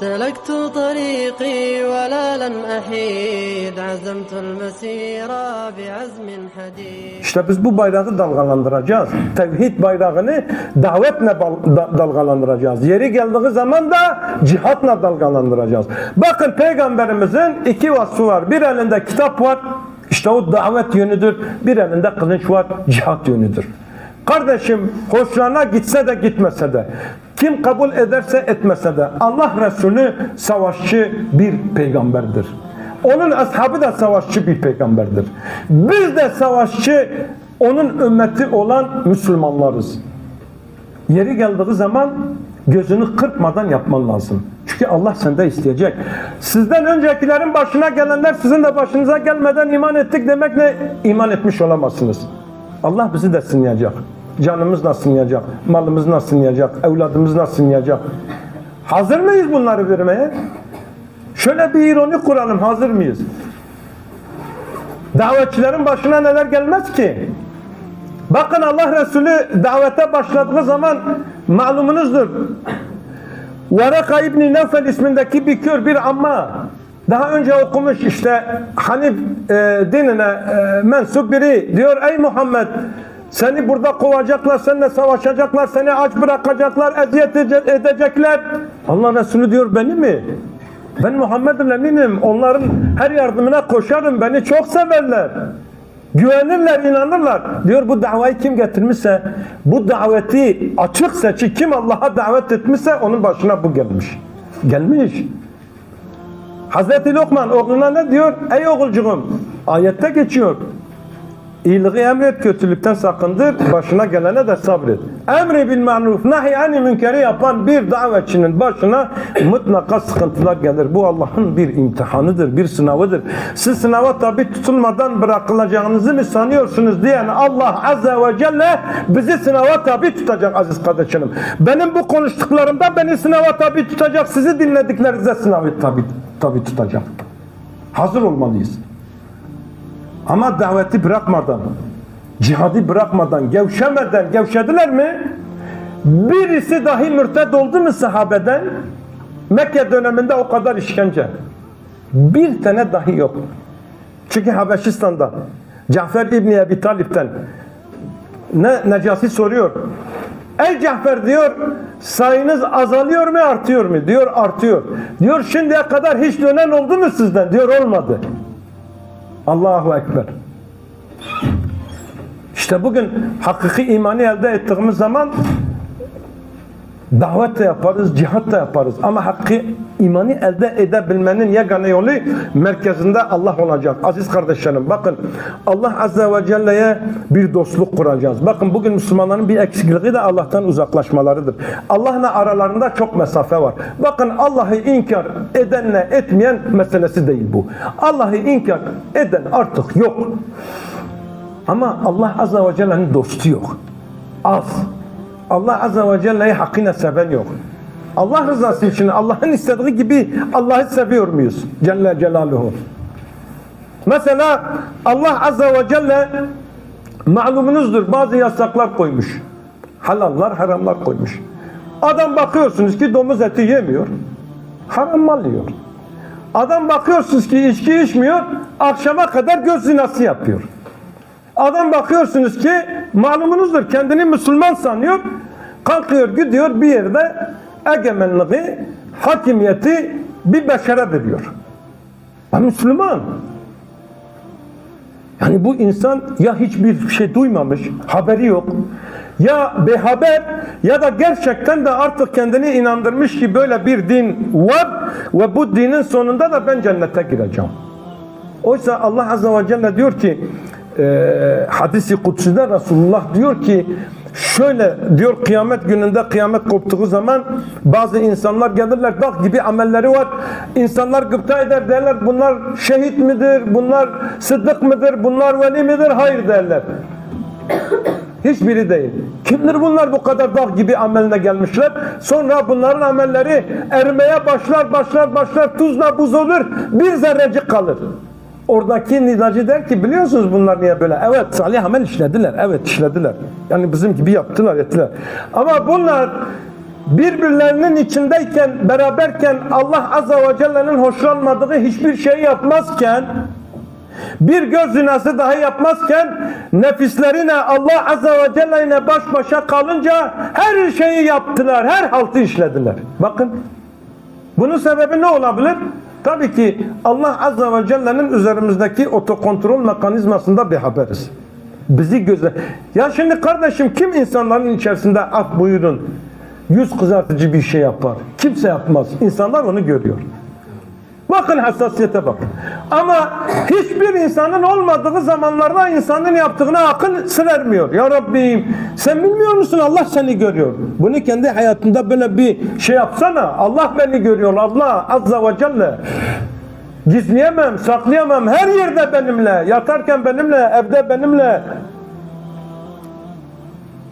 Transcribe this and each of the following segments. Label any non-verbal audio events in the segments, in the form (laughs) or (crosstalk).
سلكت طريقي ولا لن أحيد عزمت المسير بعزم حديد İşte biz bu bayrağı dalgalandıracağız. Tevhid bayrağını davetle bal- da- dalgalandıracağız. Yeri geldiği zaman da cihatla dalgalandıracağız. Bakın peygamberimizin iki vasfı var. Bir elinde kitap var. İşte o davet yönüdür. Bir elinde kılıç var. Cihat yönüdür. Kardeşim hoşlarına gitse de gitmese de kim kabul ederse etmese de Allah Resulü savaşçı bir peygamberdir. Onun ashabı da savaşçı bir peygamberdir. Biz de savaşçı onun ümmeti olan Müslümanlarız. Yeri geldiği zaman gözünü kırpmadan yapman lazım. Çünkü Allah sende isteyecek. Sizden öncekilerin başına gelenler sizin de başınıza gelmeden iman ettik demekle iman etmiş olamazsınız. Allah bizi de sınayacak. Canımız nasıl sınayacak? Malımız nasıl sınayacak? Evladımız nasıl sınayacak? Hazır mıyız bunları vermeye? Şöyle bir ironi kuralım. Hazır mıyız? Davetçilerin başına neler gelmez ki? Bakın Allah Resulü davete başladığı zaman malumunuzdur. Varaka İbni Nevfel ismindeki bir kör bir amma daha önce okumuş işte Hanif e, dinine e, mensup biri diyor ey Muhammed seni burada kovacaklar, seninle savaşacaklar, seni aç bırakacaklar, eziyet ede- edecekler. Allah Resulü diyor beni mi? Ben Muhammed'in eminim. Onların her yardımına koşarım. Beni çok severler. Güvenirler, inanırlar. Diyor bu davayı kim getirmişse, bu daveti açık seçik kim Allah'a davet etmişse onun başına bu gelmiş. Gelmiş. Hazreti Lokman oğluna ne diyor? Ey oğulcuğum ayette geçiyor. İyiliği emret, kötülükten sakındır, başına gelene de sabret. Emri bil ma'ruf, nahi ani münkeri yapan bir davetçinin başına mutlaka sıkıntılar gelir. Bu Allah'ın bir imtihanıdır, bir sınavıdır. Siz sınava tabi tutulmadan bırakılacağınızı mı sanıyorsunuz diyen Allah Azze ve Celle bizi sınava tabi tutacak aziz kardeşlerim. Benim bu konuştuklarımda beni sınava tabi tutacak, sizi dinlediklerinize sınavı tabi, tabi tutacak. Hazır olmalıyız. Ama daveti bırakmadan, cihadı bırakmadan, gevşemeden, gevşediler mi? Birisi dahi mürted oldu mu sahabeden? Mekke döneminde o kadar işkence. Bir tane dahi yok. Çünkü Habeşistan'da Cafer İbni Ebi Talip'ten ne Necasi soruyor. Ey Cafer diyor sayınız azalıyor mu artıyor mu? Diyor artıyor. Diyor şimdiye kadar hiç dönen oldu mu sizden? Diyor olmadı. Allahu Ekber. İşte bugün hakiki imanı elde ettiğimiz zaman davet de yaparız, cihat da yaparız. Ama hakkı imanı elde edebilmenin yegane yolu merkezinde Allah olacak. Aziz kardeşlerim bakın Allah Azze ve Celle'ye bir dostluk kuracağız. Bakın bugün Müslümanların bir eksikliği de Allah'tan uzaklaşmalarıdır. Allah'la aralarında çok mesafe var. Bakın Allah'ı inkar edenle etmeyen meselesi değil bu. Allah'ı inkar eden artık yok. Ama Allah Azze ve Celle'nin dostu yok. Az. Allah Azze ve Celle'yi hakkıyla seven yok. Allah rızası için Allah'ın istediği gibi Allah'ı seviyor muyuz? Celle Celaluhu. Mesela Allah Azze ve Celle malumunuzdur bazı yasaklar koymuş. Halallar, haramlar koymuş. Adam bakıyorsunuz ki domuz eti yemiyor. Haram mal yiyor. Adam bakıyorsunuz ki içki içmiyor. Akşama kadar göz zinası yapıyor. Adam bakıyorsunuz ki malumunuzdur kendini Müslüman sanıyor. Kalkıyor gidiyor bir yerde egemenliği, hakimiyeti bir beşere veriyor. Ben Müslüman. Yani bu insan ya hiçbir şey duymamış, haberi yok. Ya behaber ya da gerçekten de artık kendini inandırmış ki böyle bir din var ve bu dinin sonunda da ben cennete gireceğim. Oysa Allah Azze ve Celle diyor ki e, hadisi kutside Resulullah diyor ki şöyle diyor kıyamet gününde kıyamet koptuğu zaman bazı insanlar gelirler bak gibi amelleri var insanlar gıpta eder derler bunlar şehit midir bunlar sıddık mıdır bunlar veli midir hayır derler Hiçbiri değil. Kimdir bunlar bu kadar dağ gibi ameline gelmişler? Sonra bunların amelleri erimeye başlar, başlar, başlar, tuzla buz olur, bir zerrecik kalır. Oradaki nidacı der ki biliyorsunuz bunlar niye böyle? Evet salih amel işlediler, evet işlediler. Yani bizim gibi yaptılar, ettiler. Ama bunlar birbirlerinin içindeyken, beraberken Allah Azze ve Celle'nin hoşlanmadığı hiçbir şey yapmazken bir göz zinası dahi yapmazken nefislerine Allah Azze ve Celle ile baş başa kalınca her şeyi yaptılar, her haltı işlediler. Bakın bunun sebebi ne olabilir? Tabii ki Allah Azze ve Celle'nin üzerimizdeki otokontrol mekanizmasında bir haberiz. Bizi göze... Ya şimdi kardeşim kim insanların içerisinde af buyurun yüz kızartıcı bir şey yapar? Kimse yapmaz. İnsanlar onu görüyor. Bakın hassasiyete bakın. Ama hiçbir insanın olmadığı zamanlarda insanın yaptığına akıl sır ermiyor. Ya Rabbim sen bilmiyor musun Allah seni görüyor. Bunu kendi hayatında böyle bir şey yapsana. Allah beni görüyor. Allah Azza ve Celle. Gizleyemem, saklayamam. Her yerde benimle. Yatarken benimle, evde benimle.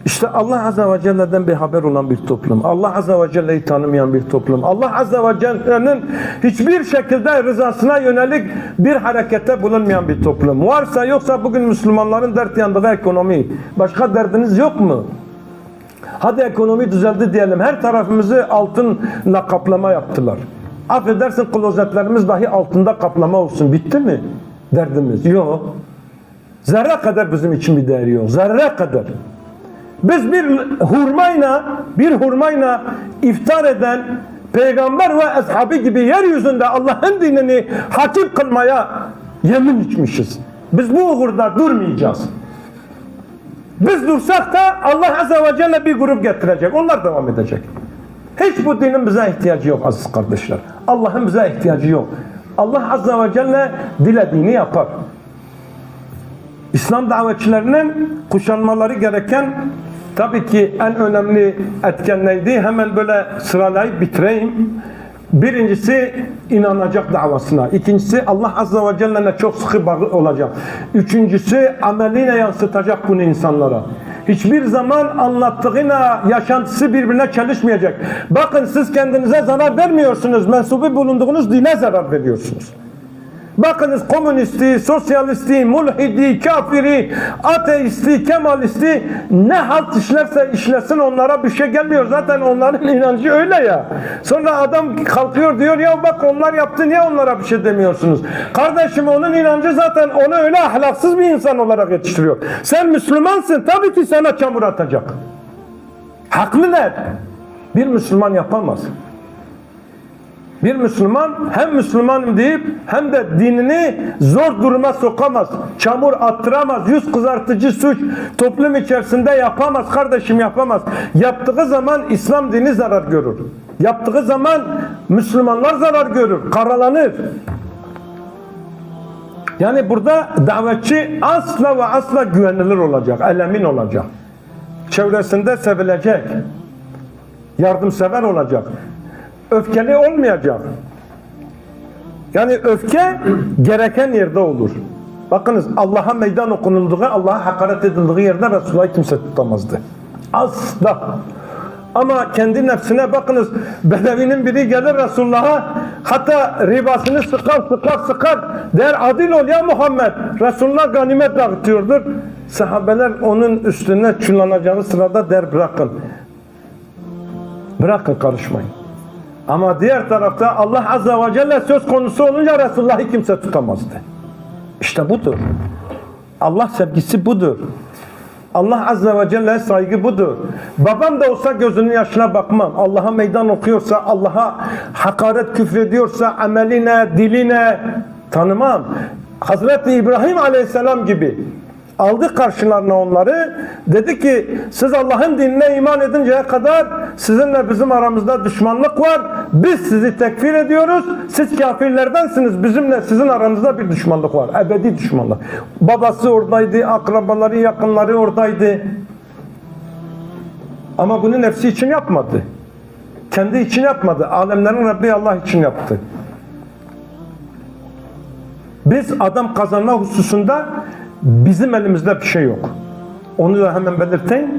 İşte Allah Azze ve Celle'den bir haber olan bir toplum. Allah Azze ve Celle'yi tanımayan bir toplum. Allah Azze ve Celle'nin hiçbir şekilde rızasına yönelik bir harekette bulunmayan bir toplum. Varsa yoksa bugün Müslümanların dert yandığı ekonomi. Başka derdiniz yok mu? Hadi ekonomi düzeldi diyelim. Her tarafımızı altınla kaplama yaptılar. Affedersin klozetlerimiz dahi altında kaplama olsun. Bitti mi? Derdimiz. Yok. Zerre kadar bizim için bir değeri yok. Zerre kadar. Biz bir hurmayla bir hurmayla iftar eden peygamber ve ashabı gibi yeryüzünde Allah'ın dinini hakim kılmaya yemin içmişiz. Biz bu uğurda durmayacağız. Biz dursak da Allah Azze ve Celle bir grup getirecek. Onlar devam edecek. Hiç bu dinin bize ihtiyacı yok aziz kardeşler. Allah'ın bize ihtiyacı yok. Allah Azze ve Celle dilediğini yapar. İslam davetçilerinin kuşanmaları gereken tabii ki en önemli etken neydi? Hemen böyle sıralayıp bitireyim. Birincisi inanacak davasına. İkincisi Allah Azze ve Celle'ne çok sıkı bağlı olacak. Üçüncüsü ameliyle yansıtacak bunu insanlara. Hiçbir zaman anlattığıyla yaşantısı birbirine çalışmayacak. Bakın siz kendinize zarar vermiyorsunuz. Mensubu bulunduğunuz dine zarar veriyorsunuz. Bakınız komünisti, sosyalisti, mulhidi, kafiri, ateisti, kemalisti ne halt işlerse işlesin onlara bir şey gelmiyor. Zaten onların (laughs) inancı öyle ya. Sonra adam kalkıyor diyor ya bak onlar yaptı niye onlara bir şey demiyorsunuz? Kardeşim onun inancı zaten onu öyle ahlaksız bir insan olarak yetiştiriyor. Sen Müslümansın tabii ki sana çamur atacak. Haklılar. Bir Müslüman yapamaz. Bir Müslüman hem Müslümanım deyip hem de dinini zor duruma sokamaz. Çamur attıramaz. Yüz kızartıcı suç toplum içerisinde yapamaz. Kardeşim yapamaz. Yaptığı zaman İslam dini zarar görür. Yaptığı zaman Müslümanlar zarar görür. Karalanır. Yani burada davetçi asla ve asla güvenilir olacak. Elemin olacak. Çevresinde sevilecek. Yardımsever olacak öfkeli olmayacak. Yani öfke gereken yerde olur. Bakınız Allah'a meydan okunulduğu, Allah'a hakaret edildiği yerde Resulullah'ı kimse tutamazdı. Asla. Ama kendi nefsine bakınız Bedevinin biri gelir Resulullah'a hatta ribasını sıkar sıkar sıkar der adil ol ya Muhammed Resulullah ganimet dağıtıyordur sahabeler onun üstüne çullanacağı sırada der bırakın bırakın karışmayın ama diğer tarafta Allah Azze ve Celle söz konusu olunca Resulullah'ı kimse tutamazdı. İşte budur. Allah sevgisi budur. Allah Azze ve Celle saygı budur. Babam da olsa gözünün yaşına bakmam. Allah'a meydan okuyorsa, Allah'a hakaret küfrediyorsa, ameline, diline tanımam. Hazreti İbrahim Aleyhisselam gibi aldı karşılarına onları. Dedi ki siz Allah'ın dinine iman edinceye kadar sizinle bizim aramızda düşmanlık var. Biz sizi tekfir ediyoruz. Siz kafirlerdensiniz. Bizimle sizin aranızda bir düşmanlık var. Ebedi düşmanlık. Babası oradaydı, akrabaları, yakınları oradaydı. Ama bunu nefsi için yapmadı. Kendi için yapmadı. Alemlerin Rabbi Allah için yaptı. Biz adam kazanma hususunda bizim elimizde bir şey yok. Onu da hemen belirteyim.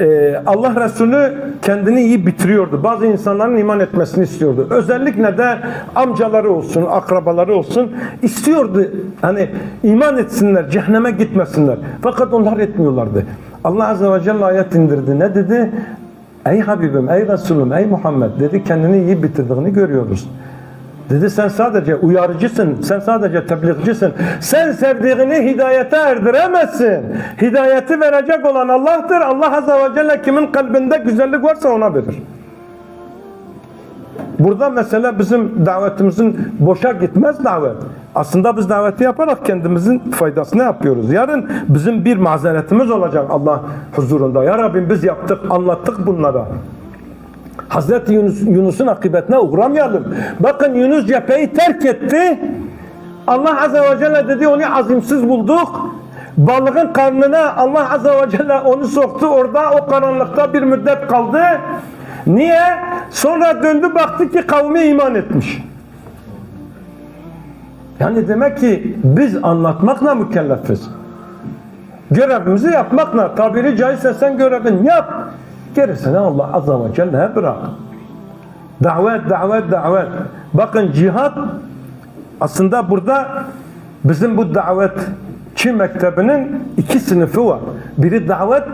Ee, Allah Resulü kendini iyi bitiriyordu. Bazı insanların iman etmesini istiyordu. Özellikle de amcaları olsun, akrabaları olsun istiyordu. Hani iman etsinler, cehenneme gitmesinler. Fakat onlar etmiyorlardı. Allah Azze ve Celle ayet indirdi. Ne dedi? Ey Habibim, ey Resulüm, ey Muhammed dedi kendini iyi bitirdiğini görüyoruz. Dedi sen sadece uyarıcısın, sen sadece tebliğcisin. Sen sevdiğini hidayete erdiremezsin. Hidayeti verecek olan Allah'tır. Allah Azze ve Celle kimin kalbinde güzellik varsa ona verir. Burada mesela bizim davetimizin boşa gitmez davet. Aslında biz daveti yaparak kendimizin faydasını yapıyoruz. Yarın bizim bir mazeretimiz olacak Allah huzurunda. Ya Rabbim biz yaptık, anlattık bunlara. Hazreti Yunus, Yunus'un akıbetine uğramayalım. Bakın Yunus cepheyi terk etti. Allah Azze ve Celle dedi onu azimsiz bulduk. Balığın karnına Allah Azze ve Celle onu soktu. Orada o karanlıkta bir müddet kaldı. Niye? Sonra döndü baktı ki kavmi iman etmiş. Yani demek ki biz anlatmakla mükellefiz. Görevimizi yapmakla. Tabiri caizse sen görevini yap. Gerisini Allah Azze ve Celle'ye bırak. Davet, davet, davet. Bakın cihat aslında burada bizim bu davetçi mektebinin iki sınıfı var. Biri davet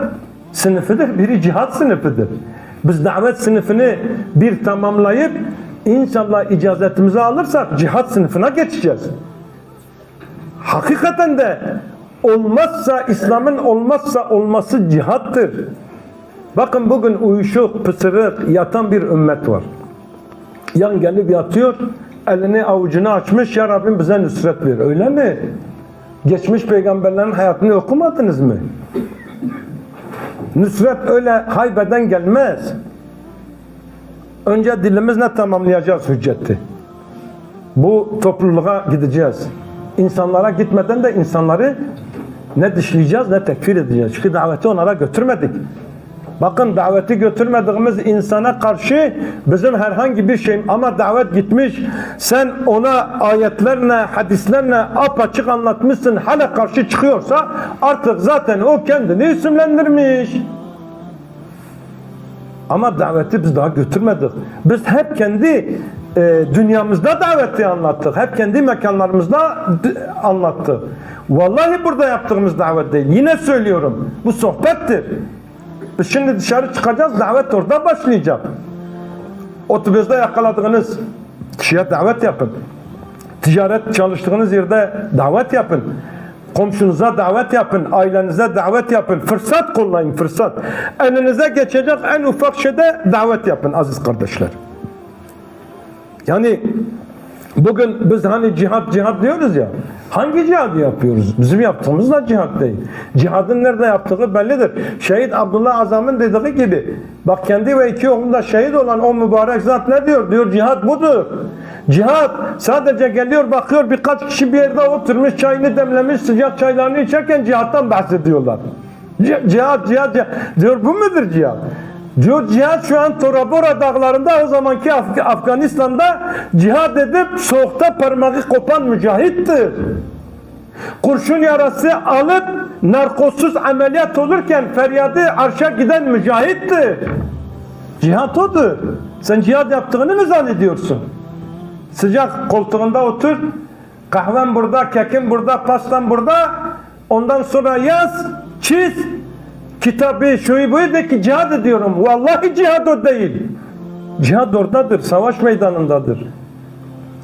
sınıfıdır, biri cihat sınıfıdır. Biz davet sınıfını bir tamamlayıp inşallah icazetimizi alırsak cihat sınıfına geçeceğiz. Hakikaten de olmazsa İslam'ın olmazsa olması cihattır. Bakın bugün uyuşuk, pısırık, yatan bir ümmet var. Yan gelip yatıyor, elini avucunu açmış, Ya Rabbim bize nüsret ver. Öyle mi? Geçmiş peygamberlerin hayatını okumadınız mı? Nüsret öyle haybeden gelmez. Önce dilimizle tamamlayacağız hücceti. Bu topluluğa gideceğiz. İnsanlara gitmeden de insanları ne dışlayacağız ne tekfir edeceğiz. Çünkü daveti onlara götürmedik. Bakın daveti götürmediğimiz insana karşı bizim herhangi bir şeyim ama davet gitmiş sen ona ayetlerle hadislerle apaçık anlatmışsın hala karşı çıkıyorsa artık zaten o kendini isimlendirmiş. Ama daveti biz daha götürmedik. Biz hep kendi e, dünyamızda daveti anlattık. Hep kendi mekanlarımızda anlattık. Vallahi burada yaptığımız davet değil. Yine söylüyorum. Bu sohbettir. Biz şimdi dışarı çıkacağız. Davet orada başlayacak. Otobüste yakaladığınız kişiye davet yapın. Ticaret çalıştığınız yerde davet yapın. Komşunuza davet yapın, ailenize davet yapın. Fırsat kullanın, fırsat. Elinize geçecek en ufak şeyde davet yapın aziz kardeşler. Yani bugün biz hani cihat cihat diyoruz ya. Hangi cihadı yapıyoruz? Bizim yaptığımız da cihat değil. Cihadın nerede yaptığı bellidir. Şehit Abdullah Azam'ın dediği gibi bak kendi ve iki oğlunda şehit olan o mübarek zat ne diyor? Diyor cihat budur. Cihat sadece geliyor bakıyor birkaç kişi bir yerde oturmuş çayını demlemiş sıcak çaylarını içerken cihattan bahsediyorlar. Ci- Cihat, cihat, cihat. Diyor bu mudur cihat? Cihat şu an Tora Bora dağlarında o zamanki Af- Afganistan'da cihad edip soğukta parmağı kopan mücahittir. Kurşun yarası alıp narkozsuz ameliyat olurken feryadı arşa giden mücahittir. Cihat odur. Sen cihad yaptığını mı zannediyorsun? Sıcak koltuğunda otur. Kahven burada, kekin burada, pastan burada. Ondan sonra yaz, çiz. Kitabı, şuyu buyu de ki cihad ediyorum. Vallahi cihad o değil. Cihad oradadır, savaş meydanındadır.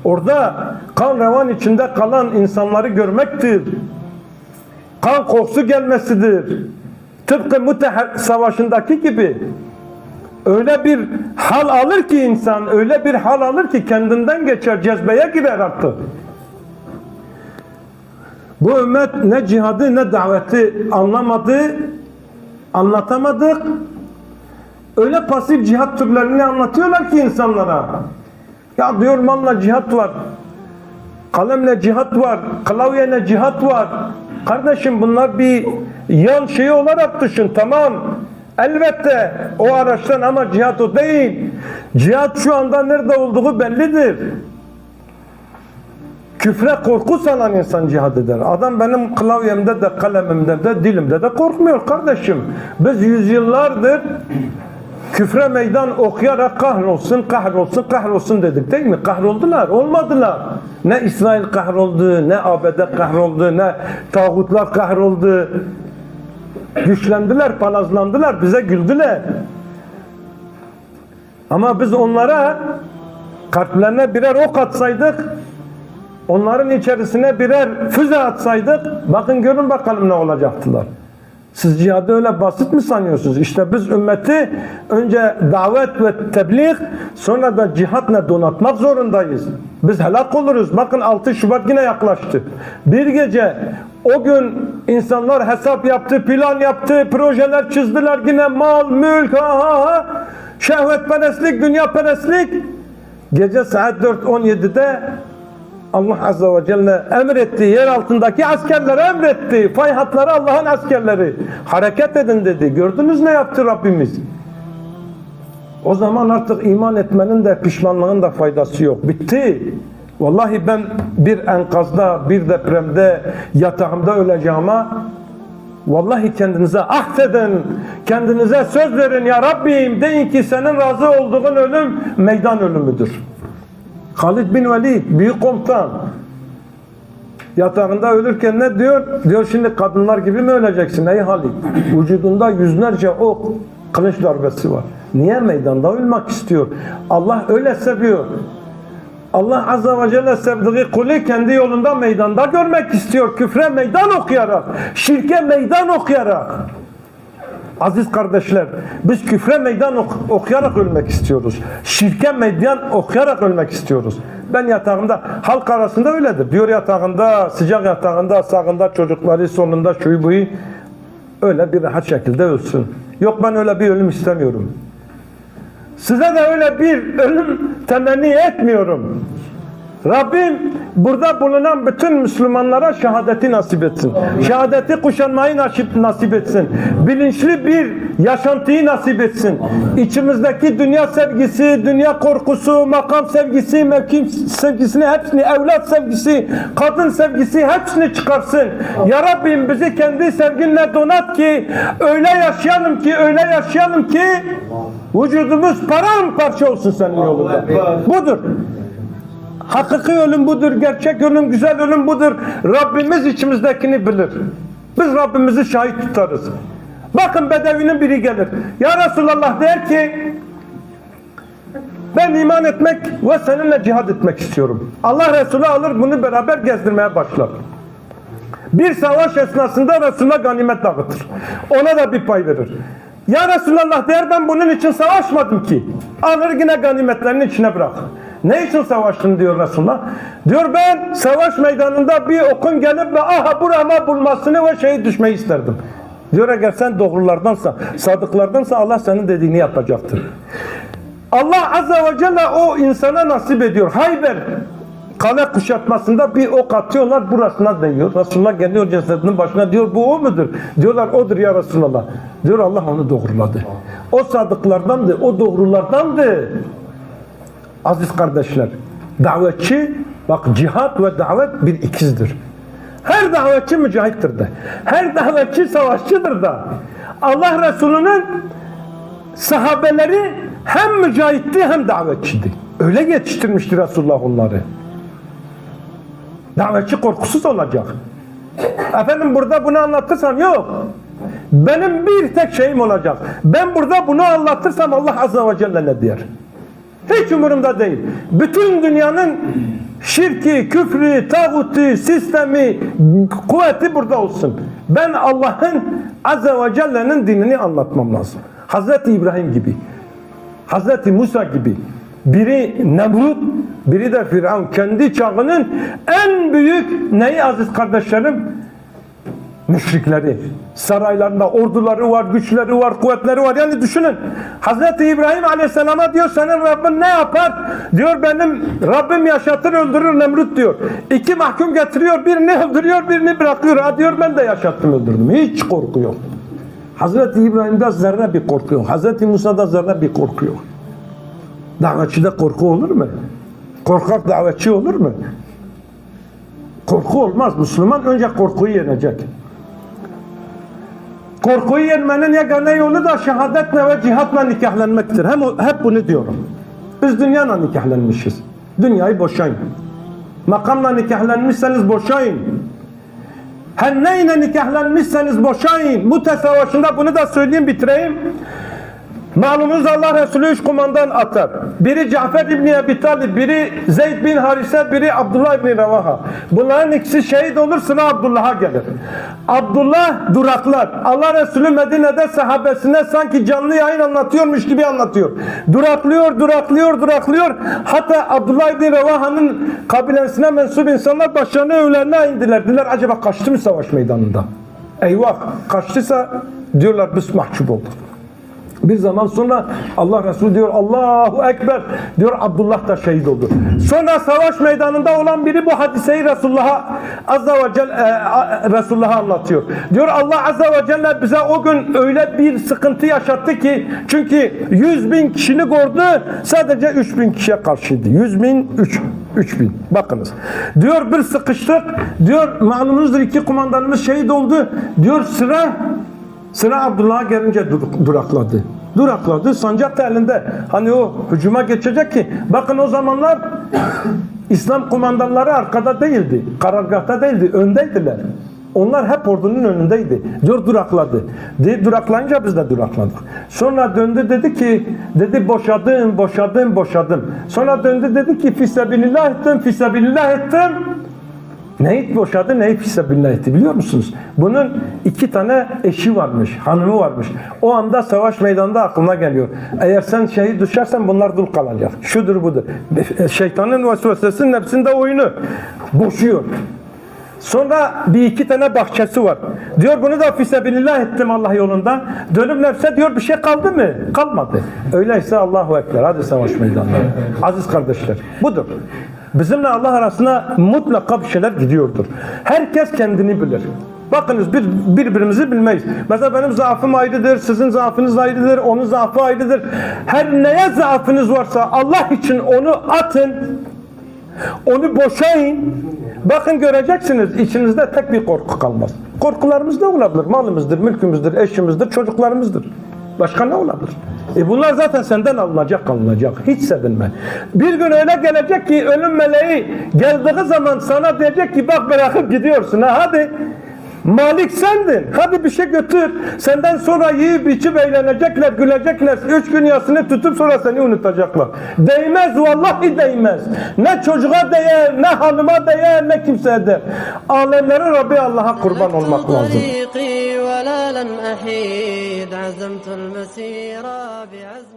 Orada kan revan içinde kalan insanları görmektir. Kan kokusu gelmesidir. Tıpkı Mute savaşındaki gibi. Öyle bir hal alır ki insan, öyle bir hal alır ki kendinden geçer, cezbeye girer artık. Bu ümmet ne cihadı ne daveti anlamadı, anlatamadık. Öyle pasif cihat türlerini anlatıyorlar ki insanlara. Ya diyor malla cihat var. Kalemle cihat var. Klavyeyle cihat var. Kardeşim bunlar bir yan şeyi olarak düşün tamam. Elbette o araçtan ama cihat o değil. Cihat şu anda nerede olduğu bellidir. Küfre korku salan insan cihad eder. Adam benim klavyemde de kalemimde de dilimde de korkmuyor kardeşim. Biz yüzyıllardır küfre meydan okuyarak kahrolsun, kahrolsun, kahrolsun dedik değil mi? Kahroldular, olmadılar. Ne İsrail kahroldu, ne ABD kahroldu, ne tağutlar kahroldu. Güçlendiler, palazlandılar, bize güldüler. Ama biz onlara kalplerine birer ok atsaydık, onların içerisine birer füze atsaydık, bakın görün bakalım ne olacaktılar. Siz cihadı öyle basit mi sanıyorsunuz? İşte biz ümmeti önce davet ve tebliğ sonra da cihatla donatmak zorundayız. Biz helak oluruz. Bakın 6 Şubat yine yaklaştı. Bir gece o gün insanlar hesap yaptı, plan yaptı, projeler çizdiler yine mal, mülk, ha ha ha. Şehvetperestlik, dünyaperestlik. Gece saat 4.17'de Allah Azze ve Celle emretti. Yer altındaki askerlere emretti. Fay hatları Allah'ın askerleri. Hareket edin dedi. Gördünüz ne yaptı Rabbimiz? O zaman artık iman etmenin de pişmanlığın da faydası yok. Bitti. Vallahi ben bir enkazda, bir depremde, yatağımda öleceğime Vallahi kendinize ahdedin, kendinize söz verin ya Rabbim deyin ki senin razı olduğun ölüm meydan ölümüdür. Halid bin Velid büyük komutan yatağında ölürken ne diyor? Diyor şimdi kadınlar gibi mi öleceksin ey Halid? Vücudunda yüzlerce ok, kılıç darbesi var. Niye meydanda ölmek istiyor? Allah öyle seviyor. Allah Azze ve Celle sevdiği kulü kendi yolunda meydanda görmek istiyor. Küfre meydan okuyarak, şirke meydan okuyarak. Aziz kardeşler, biz küfre meydan ok- okuyarak ölmek istiyoruz. Şirke meydan okuyarak ölmek istiyoruz. Ben yatağımda, halk arasında öyledir. Diyor yatağında, sıcak yatağında, sağında çocukları, solunda şuyu buyu. Öyle bir rahat şekilde ölsün. Yok ben öyle bir ölüm istemiyorum. Size de öyle bir ölüm temenni etmiyorum. Rabbim burada bulunan bütün Müslümanlara şehadeti nasip etsin. Şehadeti kuşanmayı nasip, etsin. Bilinçli bir yaşantıyı nasip etsin. İçimizdeki dünya sevgisi, dünya korkusu, makam sevgisi, mevki sevgisini hepsini, evlat sevgisi, kadın sevgisi hepsini çıkarsın. Ya Rabbim bizi kendi sevginle donat ki öyle yaşayalım ki öyle yaşayalım ki vücudumuz paramparça olsun senin yolunda. Budur. Hakiki ölüm budur, gerçek ölüm, güzel ölüm budur. Rabbimiz içimizdekini bilir. Biz Rabbimizi şahit tutarız. Bakın Bedevi'nin biri gelir. Ya Resulallah der ki ben iman etmek ve seninle cihad etmek istiyorum. Allah Resulü alır bunu beraber gezdirmeye başlar. Bir savaş esnasında Resulullah ganimet dağıtır. Ona da bir pay verir. Ya Resulallah der ben bunun için savaşmadım ki. Alır yine ganimetlerini içine bırakır. Ne için savaştın diyor Resulullah. Diyor ben savaş meydanında bir okun gelip de aha burama bulmasını ve şehit düşmeyi isterdim. Diyor eğer sen doğrulardansa, sadıklardansa Allah senin dediğini yapacaktır. Allah Azze ve Celle o insana nasip ediyor. Hayber kale kuşatmasında bir ok atıyorlar burasına değiyor. Resulullah geliyor cesedinin başına diyor bu o mudur? Diyorlar odur ya Resulullah. Diyor Allah onu doğruladı. O sadıklardandı, o doğrulardandı. Aziz kardeşler, davetçi, bak cihat ve davet bir ikizdir. Her davetçi mücahittir de. Her davetçi savaşçıdır da. Allah Resulü'nün sahabeleri hem mücahitti hem davetçiydi. Öyle yetiştirmiştir Resulullah onları. Davetçi korkusuz olacak. Efendim burada bunu anlatırsam yok. Benim bir tek şeyim olacak. Ben burada bunu anlatırsam Allah Azze ve Celle ne der? Hiç umurumda değil. Bütün dünyanın şirki, küfrü, tağutu, sistemi, kuvveti burada olsun. Ben Allah'ın Azze ve Celle'nin dinini anlatmam lazım. Hazreti İbrahim gibi, Hazreti Musa gibi, biri Nemrut, biri de Firavun. Kendi çağının en büyük neyi aziz kardeşlerim? Müşrikleri. Saraylarında orduları var, güçleri var, kuvvetleri var. Yani düşünün. Hazreti İbrahim Aleyhisselam'a diyor senin Rabbin ne yapar? Diyor benim Rabbim yaşatır öldürür Nemrut diyor. İki mahkum getiriyor birini öldürüyor birini bırakıyor. Ha diyor ben de yaşattım öldürdüm. Hiç korku yok. Hazreti İbrahim'de zerre bir korku yok. Hazreti Musa'da zerre bir korku yok. Davetçide korku olur mu? Korkak davetçi olur mu? Korku olmaz. Müslüman önce korkuyu yenecek. Korkuyu yenmenin yegane yolu da şehadetle ve cihatla nikahlenmektir. Hem, hep bunu diyorum. Biz dünyayla nikahlenmişiz. Dünyayı boşayın. Makamla nikahlenmişseniz boşayın. Her neyle nikahlenmişseniz boşayın. Mute savaşında bunu da söyleyeyim bitireyim. Malumunuz Allah Resulü üç kumandan atar. Biri Cafer İbni Ebi Talib, biri Zeyd bin Harise, biri Abdullah İbni Revaha. Bunların ikisi şehit olur sıra Abdullah'a gelir. Abdullah duraklar. Allah Resulü Medine'de sahabesine sanki canlı yayın anlatıyormuş gibi anlatıyor. Duraklıyor, duraklıyor, duraklıyor. Hatta Abdullah İbni Revaha'nın kabilesine mensup insanlar başlarını önlerine indiler. Dediler acaba kaçtı mı savaş meydanında? Eyvah kaçtıysa diyorlar biz mahcup olduk. Bir zaman sonra Allah Resulü diyor Allahu Ekber diyor Abdullah da şehit oldu. Sonra savaş meydanında olan biri bu hadiseyi Resulullah'a Azza ve Celle e, Resulullah'a anlatıyor. Diyor Allah Azza ve Celle bize o gün öyle bir sıkıntı yaşattı ki çünkü 100 bin kişini gördü sadece 3 bin kişiye karşıydı. 100 bin 3 3 bin. Bakınız. Diyor bir sıkıştık. Diyor malumunuzdur iki kumandanımız şehit oldu. Diyor sıra Sıra Abdullah'a gelince dur- durakladı. Durakladı. Sancak da elinde. Hani o hücuma geçecek ki. Bakın o zamanlar İslam kumandanları arkada değildi. Karargahta değildi. Öndeydiler. Onlar hep ordunun önündeydi. Diyor durakladı. De, duraklayınca biz de durakladık. Sonra döndü dedi ki dedi boşadım, boşadım, boşadım. Sonra döndü dedi ki fisabilillah ettim, fisabilillah ettim. Neyi boşadı, neyi fisabilillah etti biliyor musunuz? Bunun iki tane eşi varmış, hanımı varmış. O anda savaş meydanında aklına geliyor. Eğer sen şehit düşersen bunlar dul kalacak. Şudur budur. Şeytanın vesvesesinin hepsinde oyunu. Boşuyor. Sonra bir iki tane bahçesi var. Diyor bunu da fisabilillah ettim Allah yolunda. Dönüp nefse diyor bir şey kaldı mı? Kalmadı. Öyleyse Allahu Ekber. Hadi savaş meydanına. (laughs) Aziz kardeşler. Budur. Bizimle Allah arasında mutlaka bir şeyler gidiyordur. Herkes kendini bilir. Bakınız bir, birbirimizi bilmeyiz. Mesela benim zaafım ayrıdır, sizin zaafınız ayrıdır, onun zaafı ayrıdır. Her neye zaafınız varsa Allah için onu atın. Onu boşayın. Bakın göreceksiniz içinizde tek bir korku kalmaz. Korkularımız ne olabilir? Malımızdır, mülkümüzdür, eşimizdir, çocuklarımızdır. Başka ne olabilir? E bunlar zaten senden alınacak alınacak. Hiç sevinme. Bir gün öyle gelecek ki ölüm meleği geldiği zaman sana diyecek ki bak bırakıp gidiyorsun ha hadi. Malik sendin. Hadi bir şey götür. Senden sonra yiyip içip eğlenecekler, gülecekler. Üç gün yasını tutup sonra seni unutacaklar. Değmez vallahi değmez. Ne çocuğa değer, ne hanıma değer, ne kimseye değer. Alemlerin Rabbi Allah'a kurban olmak lazım. طريقي ولا لن أحيد عزمت المسير بعزم